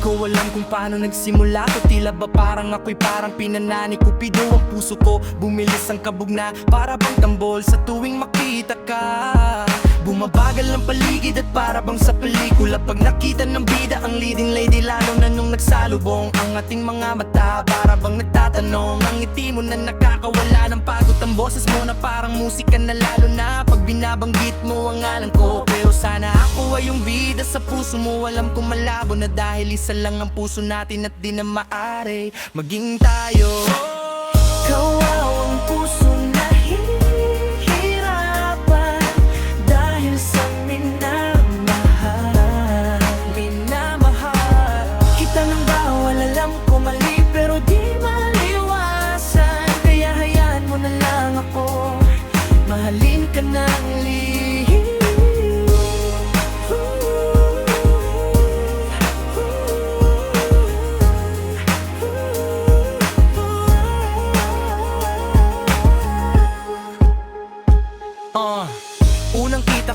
alam kung paano nagsimula to. Tila ba parang ako'y parang pinanani Kupido ang puso ko Bumilis ang kabog na para bang tambol Sa tuwing makita ka. Bumabagal ang paligid at para bang sa pelikula. Pag nakita ng bida ang leading lady Lalo na nung nagsalubong ang ating mga mata. Para bang nagtatanong Ang ngiti mo na nakakawala ng pagod. Ang boses mo na parang musika na lalo na Pag binabanggit mo ang ngalan ko. Pero sana ako yung bida sa puso mo. Alam ko malabo na dahil isa lang ang puso natin At di na maaari maging tayo. Kawawang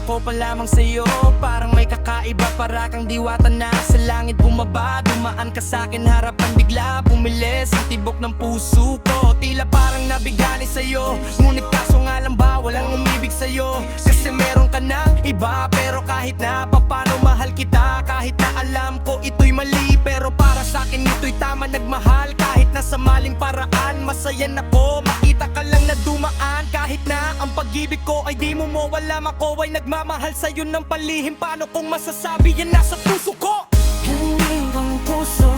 ko pa lamang sa'yo Parang may kakaiba para kang diwata na Sa langit bumaba, dumaan ka sa'kin Harapan bigla, bumilis ang tibok ng puso ko. Tila parang nabigani sa'yo Ngunit kaso nga lang ba, walang umibig sa'yo. Kasi meron ka ng iba Pero kahit na papano mahal kita. Kahit na alam ko ito'y mali Pero para sa'kin ito'y tama. Nagmahal Kahit na sa maling paraan Masaya na ko, makita ka lang na dumaan Kahit na pag-ibig ko ay di mo Alam ako ay nagmamahal sa'yo ng palihim Paano kung masasabi yan nasa puso ko? Hindi ang puso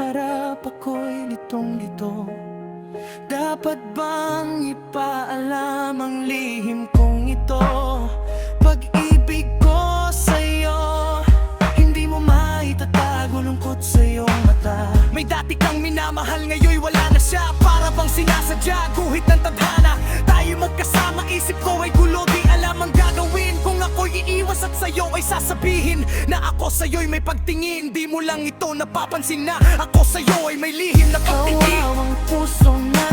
ay kaharap Ako'y litong lito Dapat bang ipaalam ang lihim kong ito? Pag-ibig ko sa'yo Hindi mo maitatago lungkot sa iyong mata. May dati kang minamahal ngayon wala na siya. Para bang sinasadya guhit ng tadhana. Tayo magkasama isip ko ay gulo iiwas at sa'yo ay sasabihin Na ako sa'yo'y may pagtingin. Di mo lang ito napapansin na Ako sa'yo ay may lihim na pagtingin. Kawawang puso na